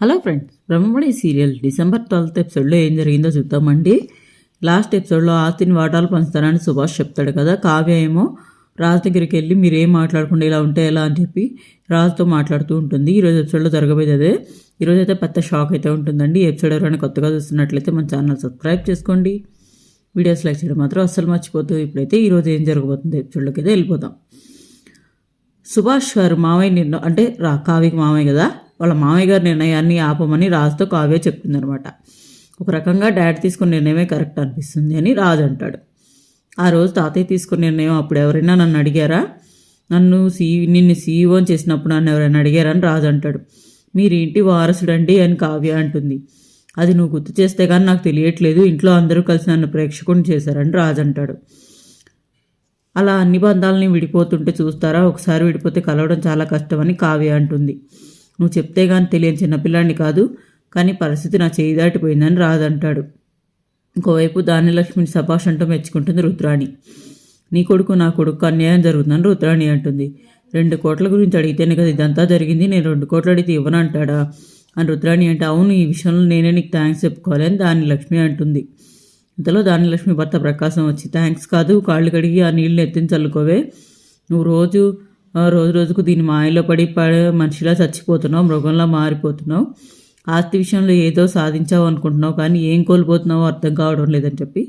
Hello friends Brahmamani serial. December twelfth ఎపిసోడ్లో ఏం జరిగిందో చూద్దామండి. లాస్ట్ ఎపిసోడ్లో ఆస్తిని వాటాలు పంచుతానని సుభాష్ చెప్తాడు కదా కావ్య ఏమో రాజు దగ్గరికి వెళ్ళి మీరేం మాట్లాడకుండా ఇలా ఉంటే ఎలా? అని చెప్పి రాజుతో మాట్లాడుతూ ఉంటుంది. ఈరోజు ఎపిసోడ్లో జరగబోయేది అదే. ఈరోజు అయితే పెద్ద షాక్ అయితే ఉంటుందండి. ఎపిసోడ్ ఎవరైనా కొత్తగా చూస్తున్నట్లయితే మన ఛానల్ సబ్స్క్రైబ్ చేసుకోండి. వీడియోస్ లైక్ చేయడం మాత్రం అస్సలు మర్చిపోతూ ఇప్పుడైతే ఈరోజు ఏం జరగబోతుంది ఎపిసోడ్లోకి అయితే వెళ్ళిపోతాం సుభాష్ గారు మామయ్య నిన్న అంటే రా కావ్యకి మామయ్య కదా వాళ్ళ మామయ్య గారి నిర్ణయాన్ని ఆపమని రాజుతో కావ్య చెప్తుందనమాట ఒక రకంగా డాడ్ తీసుకున్న నిర్ణయమే కరెక్ట్ అనిపిస్తుంది అని రాజు అంటాడు. ఆ రోజు తాతయ్య తీసుకున్న నిర్ణయం అప్పుడు ఎవరైనా నన్ను అడిగారా? నన్ను సీ నిన్ను సీఈఓ అని చేసినప్పుడు నన్ను ఎవరైనా అడిగారా అని రాజు అంటాడు. మీరు ఇంటి వారసుడండి అని కావ్య అంటుంది. అది నువ్వు గుర్తు చేస్తే కానీ నాకు తెలియట్లేదు. ఇంట్లో అందరూ కలిసి నన్ను ప్రేక్షకుని చేశారని రాజు అంటాడు. అలా అన్ని బంధాలని విడిపోతుంటే చూస్తారా? ఒకసారి విడిపోతే కలవడం చాలా కష్టమని కావ్య అంటుంది. నువ్వు చెప్తే కానీ తెలియని చిన్నపిల్లాడిని కాదు కానీ పరిస్థితి నా చేయి దాటిపోయిందని రాదంటాడు. ఇంకోవైపు దానిలక్ష్మిని సభాష్ అంటూ మెచ్చుకుంటుంది రుద్రాణి. నీ కొడుకు నా కొడుకు అన్యాయం జరుగుతుందని రుద్రాణి అంటుంది. రెండు కోట్ల గురించి అడిగితేనే కదా ఇదంతా జరిగింది నేను రెండు కోట్లు అడిగితే ఇవ్వనంటాడా అని రుద్రాణి అంటే అవును ఈ విషయంలో నేనే నీకు థ్యాంక్స్ చెప్పుకోవాలి అని దాని లక్ష్మి అంటుంది. ఇంతలో దాని లక్ష్మి భర్త ప్రకాశం వచ్చి థ్యాంక్స్ కాదు కాళ్ళు కడిగి ఆ నీళ్ళని ఎత్తిని చల్లుకోవే. నువ్వు రోజు రోజు రోజుకు దీని మాయలో పడి మనిషిలా చచ్చిపోతున్నావు మృగంలా మారిపోతున్నావు. ఆస్తి విషయంలో ఏదో సాధించావు అనుకుంటున్నావు కానీ ఏం కోల్పోతున్నావో అర్థం కావడం లేదని చెప్పి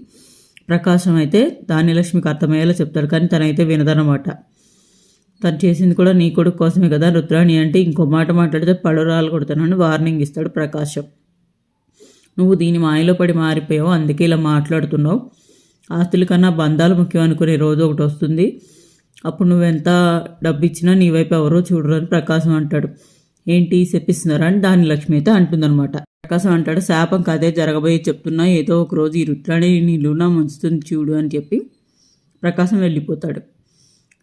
ప్రకాశం అయితే దానిలక్ష్మికి అర్థమయ్యేలా చెప్తాడు. కానీ తనైతే వినదనమాట తను చేసింది కూడా నీ కొడుకు కోసమే కదా రుద్రాణి అంటే ఇంకో మాట మాట్లాడితే పడురాలు కొడుతానని వార్నింగ్ ఇస్తాడు ప్రకాశం. నువ్వు దీని మాయలో పడి మారిపోయావు అందుకే ఇలా మాట్లాడుతున్నావు. ఆస్తుల కన్నా బంధాలు ముఖ్యం అనుకునే రోజు ఒకటి వస్తుంది. అప్పుడు నువ్వెంత డబ్బు ఇచ్చినా నీ వైపు ఎవరో చూడరు అని ప్రకాశం అంటాడు. ఏంటి? చెప్పిస్తున్నారా అని దాని లక్ష్మి అయితే అంటుందన్నమాట. ప్రకాశం అంటాడు శాపం కదే జరగబోయే చెప్తున్నా ఏదో ఒక రోజు ఈ రుద్రాణి నీ లూనా ముంచుతుంది చూడు అని చెప్పి ప్రకాశం వెళ్ళిపోతాడు.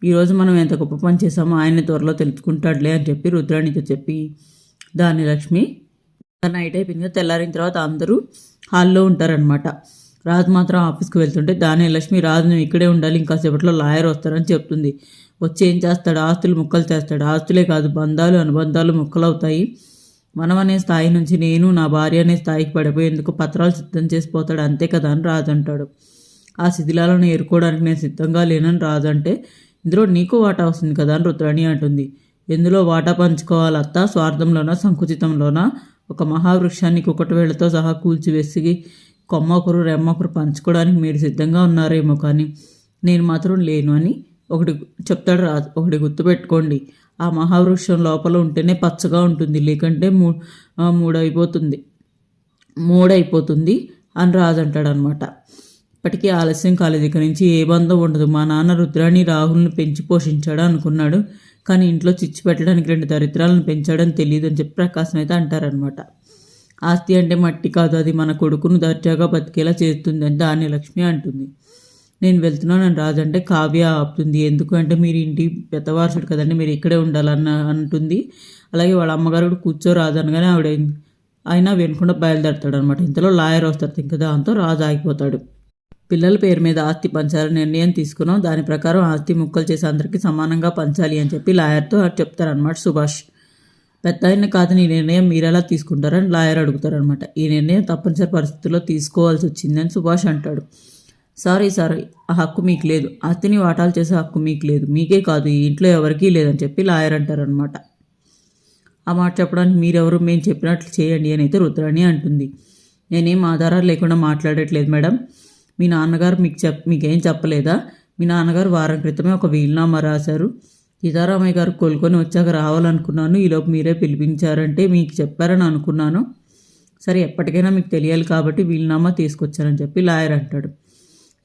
ఈరోజు మనం ఎంత గొప్ప పని చేసామో ఆయన త్వరలో తెలుసుకుంటాడులే అని చెప్పి రుద్రాణితో చెప్పి దాని లక్ష్మి నైట్ అయిపోయింది తెల్లారిన తర్వాత అందరూ హాల్లో ఉంటారనమాట రాజు మాత్రం ఆఫీస్కి వెళ్తుంటే దాని లక్ష్మి రాజు నువ్వు ఇక్కడే ఉండాలి ఇంకాసేపట్లో లాయర్ వస్తారని చెప్తుంది. వచ్చి ఏం చేస్తాడు? ఆస్తులు ముక్కలు చేస్తాడు. ఆస్తులే కాదు బంధాలు అనుబంధాలు ముక్కలవుతాయి. మనం అనే స్థాయి నుంచి నేను నా భార్య అనే స్థాయికి పడిపోయేందుకు పత్రాలు సిద్ధం చేసిపోతాడు అంతే కదా అని రాజు అంటాడు. ఆ శిథిలాలను ఏరుకోవడానికి నేను సిద్ధంగా లేనని రాజు అంటే ఇందులో నీకు వాటా వస్తుంది కదా అని రుద్రాణి అంటుంది. ఎందులో వాటా పంచుకోవాలత్తా స్వార్థంలోనా? సంకుచితంలోనా? ఒక మహావృక్షాన్ని కుక్కటి వేళ్ళతో సహా కూల్చివేసి కొమ్మ ఒకరు రెమ్మ ఒకరు పంచుకోవడానికి మీరు సిద్ధంగా ఉన్నారేమో కానీ నేను మాత్రం లేను అని ఒకటి చెప్తాడు రాజు ఒకటి గుర్తుపెట్టుకోండి. ఆ మహావృక్షం లోపల ఉంటేనే పచ్చగా ఉంటుంది లేకంటే మూ మూడైపోతుంది. మూడైపోతుంది అని రాజు అంటాడు అనమాట ఇప్పటికీ ఆలస్యం కాలేదు ఇక నుంచి ఏ బంధం ఉండదు. మా నాన్న రుద్రాణి రాహుల్ని పెంచి పోషించాడు అనుకున్నాడు కానీ ఇంట్లో చిచ్చు పెట్టడానికి రెండు దరిద్రాలను పెంచాడని తెలియదు అని చెప్పి ప్రకాశం అయితే అంటారనమాట. ఆస్తి అంటే మట్టి కాదు అది మన కొడుకును దర్జాగా బతికేలా చేస్తుంది అని దాని లక్ష్మి అంటుంది. నేను వెళ్తున్నాను అని రాజు అంటే కావ్య ఆపుతుంది. ఎందుకు అంటే మీరు ఇంటి పెద్దవారసుడు కదండి మీరు ఇక్కడే ఉండాలన్న అంటుంది. అలాగే వాళ్ళ అమ్మగారు కూడా కూర్చో అనగానే ఆవిడ ఆయన వినకుండా బయలుదేరతాడు అనమాట ఇంతలో లాయర్ వస్తారు ఇంకా దాంతో రాజు ఆగిపోతాడు. పిల్లల పేరు మీద ఆస్తి పంచాలని నిర్ణయం తీసుకున్నాం. దాని ప్రకారం ఆస్తి ముక్కలు చేసి అందరికీ సమానంగా పంచాలి అని చెప్పి లాయర్తో చెప్తారనమాట సుభాష్. పెద్ద ఆయన కాదని ఈ నిర్ణయం మీరెలా తీసుకుంటారని లాయర్ అడుగుతారనమాట ఈ నిర్ణయం తప్పనిసరి పరిస్థితుల్లో తీసుకోవాల్సి వచ్చిందని సుభాష్ అంటాడు. సారీ సారీ ఆ హక్కు మీకు లేదు. ఆస్తిని వాటాలు చేసే హక్కు మీకు లేదు. మీకే కాదు ఈ ఇంట్లో ఎవరికీ లేదని చెప్పి లాయర్ అంటారనమాట ఆ మాట చెప్పడానికి మీరెవరు మేము చెప్పినట్లు చేయండి అని అయితే రుద్రాణి అంటుంది. నేనేం ఆధారాలు లేకుండా మాట్లాడట్లేదు మేడం. మీ నాన్నగారు మీకు చెప్ మీకేం చెప్పలేదా? మీ నాన్నగారు వారం క్రితమే ఒక వీలునామా రాశారు. సీతారామయ్య గారు కోలుకొని వచ్చాక రావాలనుకున్నాను. ఈలోపు మీరే పిలిపించారంటే మీకు చెప్పారని అనుకున్నాను. సరే ఎప్పటికైనా మీకు తెలియాలి కాబట్టి వీలునామా తీసుకొచ్చారని చెప్పి లాయర్ అంటాడు.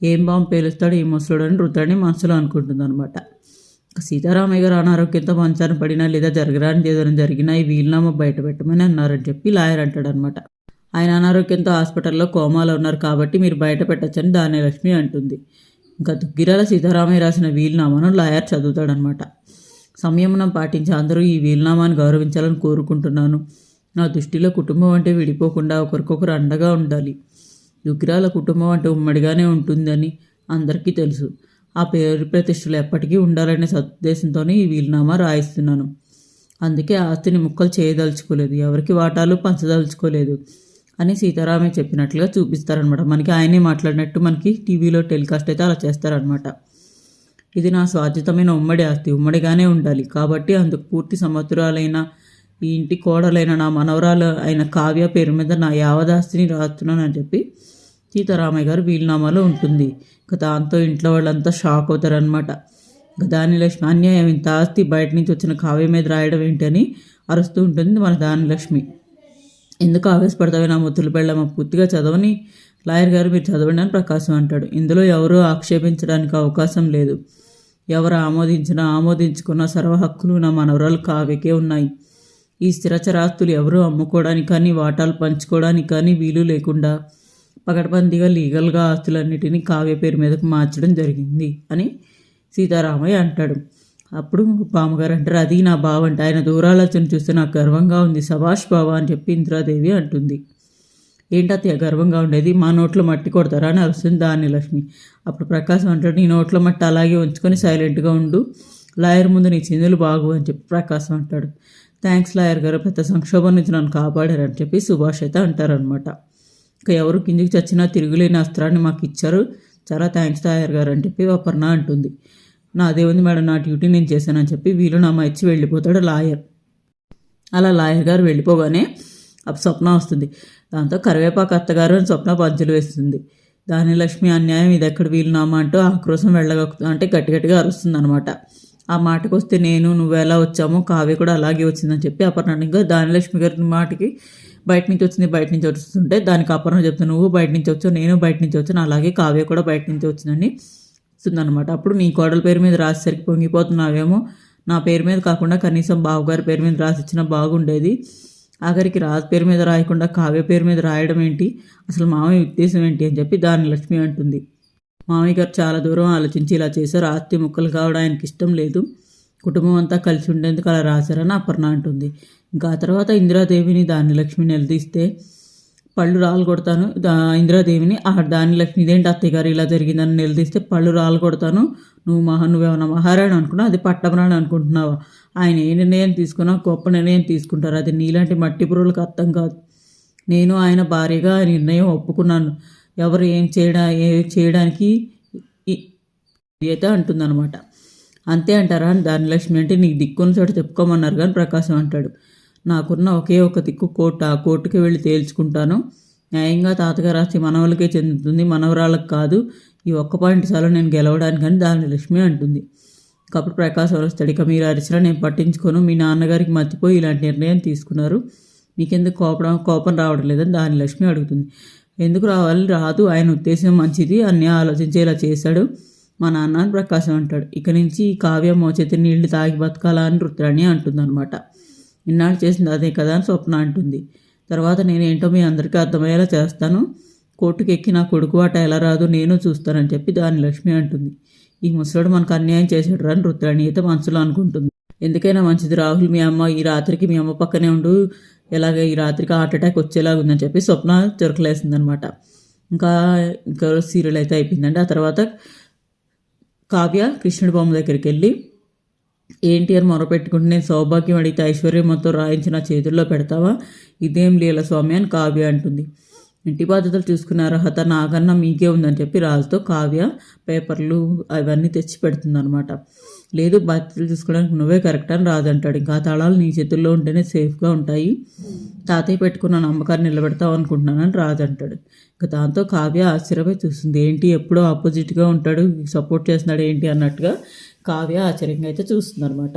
ఏం బాంబు పేలుస్తాడు ఏం వస్తాడు అని రుద్రాణి మనసులో అనుకుంటుందన్నమాట. సీతారామయ్య గారు అనారోగ్యంతో మంచాన పడినా లేదా జరగరాని ఏదైనా జరిగినా ఈ వీలునామా బయట పెట్టమని అన్నారని చెప్పి లాయర్ అంటాడు అనమాట ఆయన అనారోగ్యంతో హాస్పిటల్లో కోమాలో ఉన్నారు కాబట్టి మీరు బయట పెట్టచ్చని దాని లక్ష్మి అంటుంది. ఇంకా దుగ్గిరాల సీతారామయ్య రాసిన వీలునామాను లాయర్ చదువుతాడనమాట సంయమనం పాటించి అందరూ ఈ వీలునామాను గౌరవించాలని కోరుకుంటున్నాను. నా దృష్టిలో కుటుంబం అంటే విడిపోకుండా ఒకరికొకరు అండగా ఉండాలి. దుగ్గిరాల కుటుంబం అంటే ఉమ్మడిగానే ఉంటుందని అందరికీ తెలుసు. ఆ పేరు ప్రతిష్టలు ఎప్పటికీ ఉండాలనే సదుద్దేశంతోనే ఈ వీలునామా రాయిస్తున్నాను. అందుకే ఆస్తిని ముక్కలు చేయదలుచుకోలేదు ఎవరికి వాటాలు పంచదలుచుకోలేదు అని సీతారామే చెప్పినట్లుగా చూపిస్తారనమాట మనకి ఆయనే మాట్లాడినట్టు మనకి టీవీలో టెలికాస్ట్ అయితే అలా చేస్తారనమాట ఇది నా స్వాధ్యతమైన ఉమ్మడి ఆస్తి. ఉమ్మడిగానే ఉండాలి. కాబట్టి అందుకు పూర్తి సంవత్సరాలైన ఈ ఇంటి కోడలైన నా మనవరాలు అయిన కావ్య పేరు మీద నా యావదాస్తిని రాస్తున్నానని చెప్పి సీతారామయ్య గారు వీలునామాలో ఉంటుంది. ఇక దాంతో ఇంట్లో వాళ్ళంతా షాక్ అవుతారనమాట దానిలక్ష్మి అన్యాయం ఇంత ఆస్తి బయట నుంచి వచ్చిన కావ్య మీద రాయడం ఏంటని అరుస్తూ ఉంటుంది మన దానిలక్ష్మి ఎందుకు ఆవేశపడతావే నా ముత్తులు పెళ్ళమ్మ పూర్తిగా చదవని లాయర్ గారు మీరు చదవండి అని ప్రకాశం అంటాడు. ఇందులో ఎవరూ ఆక్షేపించడానికి అవకాశం లేదు. ఎవరు ఆమోదించినా ఆమోదించుకున్న సర్వ హక్కులు నా మనవరాలు కావ్యకే ఉన్నాయి. ఈ స్థిరచరాస్తులు ఎవరూ అమ్ముకోవడానికి కానీ వాటాలు పంచుకోవడానికి కానీ వీలు లేకుండా పకడ్బందీగా లీగల్గా ఆస్తులన్నిటినీ కావ్య పేరు మీదకు మార్చడం జరిగింది అని సీతారామయ్య అంటాడు. అప్పుడు పామగారు అంటారు అది నా బావ అంటే ఆయన దూరాలోచన చూస్తే నాకు గర్వంగా ఉంది. సభాష్ బావ అని చెప్పి ఇంద్రాదేవి అంటుంది. ఏంటత్తయ్య గర్వంగా ఉండేది? మా నోట్లో మట్టి కొడతారా? అని అరుస్తుంది దాని లక్ష్మి అప్పుడు ప్రకాశం అంటాడు నీ నోట్లో మట్టి అలాగే ఉంచుకొని సైలెంట్గా ఉండు. లాయర్ ముందు నీ చిందులు బాగు అని చెప్పి ప్రకాశం అంటాడు. థ్యాంక్స్ లాయర్ గారు పెద్ద సంక్షోభం నుంచి నన్ను కాపాడారని చెప్పి సుభాష్ అయితే అంటారనమాట ఇంకా ఎవరు కిందికి చచ్చినా తిరుగులేని అస్త్రాన్ని మాకు ఇచ్చారు. చాలా థ్యాంక్స్ లాయర్ గారు అని చెప్పి అపర్ణ అంటుంది. నా ఉంది మేడం నా డ్యూటీ నేను చేశానని చెప్పి వీలు నామా ఇచ్చి వెళ్ళిపోతాడు లాయర్. అలా లాయర్ గారు వెళ్ళిపోగానే అప్పుడు స్వప్న వస్తుంది. దాంతో కరివేపాకు అత్తగారు అని స్వప్న పంచులు వేస్తుంది. దాని లక్ష్మి అన్యాయం ఇది ఎక్కడ వీలునామా అంటూ ఆక్రోశం వెళ్ళగ అంటే గట్టి గట్టిగా అరుస్తుంది అనమాట ఆ మాటకు వస్తే నేను నువ్వు ఎలా వచ్చామో కావ్య కూడా అలాగే వచ్చిందని చెప్పి అపర్ణ ఇంకా దానిలక్ష్మి గారి మాటకి బయట నుంచి వచ్చింది బయట నుంచి వస్తుంటే దానికి అపర్ణ చెప్తాను నువ్వు బయట నుంచి వచ్చావు నేను బయట నుంచి వచ్చాను అలాగే కావ్య కూడా బయట నుంచి వచ్చిందని అనమాట అప్పుడు నీ కోడల పేరు మీద రాసేసరికి పొంగిపోతున్నావేమో నా పేరు మీద కాకుండా కనీసం బావగారి పేరు మీద రాసిచ్చినా బాగుండేది. ఆఖరికి రాజు పేరు మీద రాయకుండా కావ్య పేరు మీద రాయడం ఏంటి? అసలు మామయ్య ఉద్దేశం ఏంటి అని చెప్పి దాని లక్ష్మి అంటుంది. మామయ్య గారు చాలా దూరం ఆలోచించి ఇలా చేశారు. ఆస్తి ముక్కలు కావడం ఆయనకి ఇష్టం లేదు. కుటుంబం అంతా కలిసి ఉండేందుకు అలా రాశారని అపర్ణ అంటుంది. ఇంకా ఆ తర్వాత ఇందిరాదేవిని దాని లక్ష్మి నిలదీస్తే పళ్ళు రాలు కొడతాను. దా ఇందిరాదేవిని ఆ దాని లక్ష్మి ఇదేంటి అత్తయ్య గారు ఇలా జరిగిందని నిలదీస్తే పళ్ళు రాలు కొడతాను. నువ్వు మహా నువ్వేమన్నా మహారాణి అనుకున్నావు? అది పట్టమరాణి అనుకుంటున్నావా? ఆయన ఏ నిర్ణయం తీసుకున్నా గొప్ప నిర్ణయం తీసుకుంటారు. అది నీలాంటి మట్టి పురుగులకు అర్థం కాదు. నేను ఆయన భార్యగా నిర్ణయం ఒప్పుకున్నాను. ఎవరు ఏం చేయడా ఏ చేయడానికి అయితే అంటుందన్నమాట. అంతే అంటారా? దాని లక్ష్మి అంటే నీకు దిక్కున్న చోట చెప్పుకోమన్నారు కానీ ప్రకాశం అంటాడు. నాకున్న ఒకే ఒక దిక్కు కోర్టు. ఆ కోర్టుకి వెళ్ళి తేల్చుకుంటాను. న్యాయంగా తాతగారు ఆస్తి మనవలకే చెందుతుంది మనవరాలకు కాదు. ఈ ఒక్క పాయింట్ చాలు నేను గెలవడానికి దాని లక్ష్మి అంటుంది. కప్పుడు ప్రకాశ్ వస్తాడు. ఇక మీరు అరిచినా నేను పట్టించుకోను. మీ నాన్నగారికి మర్చిపోయి ఇలాంటి నిర్ణయం తీసుకున్నారు. మీకెందుకు కోపడం? కోపం రావడం లేదని దాని లక్ష్మి అడుగుతుంది. ఎందుకు రావాలి? రాదు. ఆయన ఉద్దేశం మంచిది. అన్నీ ఆలోచించేలా చేశాడు. మా నాన్న ప్రకాశం అంటాడు. ఇక నుంచి ఈ కావ్య మోచేతి నీళ్ళు తాగి బతకాలా అని రుద్రాణి అంటుందన్నమాట. ఇన్నాళ్ళు చేసింది అదే కదా అని స్వప్న అంటుంది. తర్వాత నేనేంటో మీ అందరికీ అర్థమయ్యేలా చేస్తాను. కోర్టుకి ఎక్కి నా కొడుకు వాట ఎలా రాదు నేను చూస్తానని చెప్పి దాని లక్ష్మి అంటుంది. ఈ ముసలుడు మనకు అన్యాయం చేసాడు రాని రుద్రాణి అయితే మనసులో అనుకుంటుంది. ఎందుకైనా మంచిది రాహుల్ మీ అమ్మ ఈ రాత్రికి మీ అమ్మ పక్కనే ఉండు. ఎలాగ ఈ రాత్రికి హార్ట్ అటాక్ వచ్చేలాగా ఉందని చెప్పి స్వప్న అనమాట ఇంకా ఇంకా సీరియల్ అయితే అయిపోయిందండి. ఆ తర్వాత కావ్య కృష్ణుడి బొమ్మ దగ్గరికి వెళ్ళి ఏంటి అని మొరపెట్టుకుంటే నేను సౌభాగ్యం అడిగితే ఐశ్వర్యం మొత్తం రాయించి నా చేతుల్లో పెడతావా? ఇదేం లీల స్వామి అని కావ్య అంటుంది. ఇంటి బాధ్యతలు చూసుకున్న అర్హత నాకన్నా మీకే ఉందని చెప్పి రాజుతో కావ్య పేపర్లు అవన్నీ తెచ్చి పెడుతుంది అనమాట లేదు బాధ్యతలు చూసుకోవడానికి నువ్వే కరెక్ట్ అని రాజు అంటాడు. ఇంకా తాళాలు నీ చేతుల్లో ఉంటేనే సేఫ్గా ఉంటాయి. తాతయ్య పెట్టుకున్న నమ్మకాన్ని నిలబెడతావు అనుకుంటున్నానని రాజు అంటాడు. ఇంకా దాంతో కావ్య ఆశ్చర్యపై చూస్తుంది. ఏంటి ఎప్పుడో ఆపోజిట్గా ఉంటాడు. సపోర్ట్ చేస్తున్నాడు ఏంటి అన్నట్టుగా కావ్య ఆశ్చర్యంగా అయితే చూస్తుంది అనమాట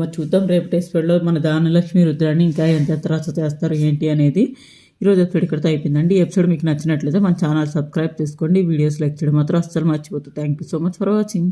మరి చూద్దాం రేపు టెస్ట్లో మన దానలక్ష్మి రుద్రాన్ని ఇంకా ఎంత త్రాస చేస్తారు ఏంటి అనేది ఈరోజు ఎపిసోడ్ ఇక్కడితో అయిపోయిందండి. ఎపిసోడ్ మీకు నచ్చినట్లయితే మన ఛానల్ సబ్స్క్రైబ్ చేసుకోండి. వీడియోస్ లైక్ చేయడం మాత్రం అస్సలు మర్చిపోతుంది thank you so much for watching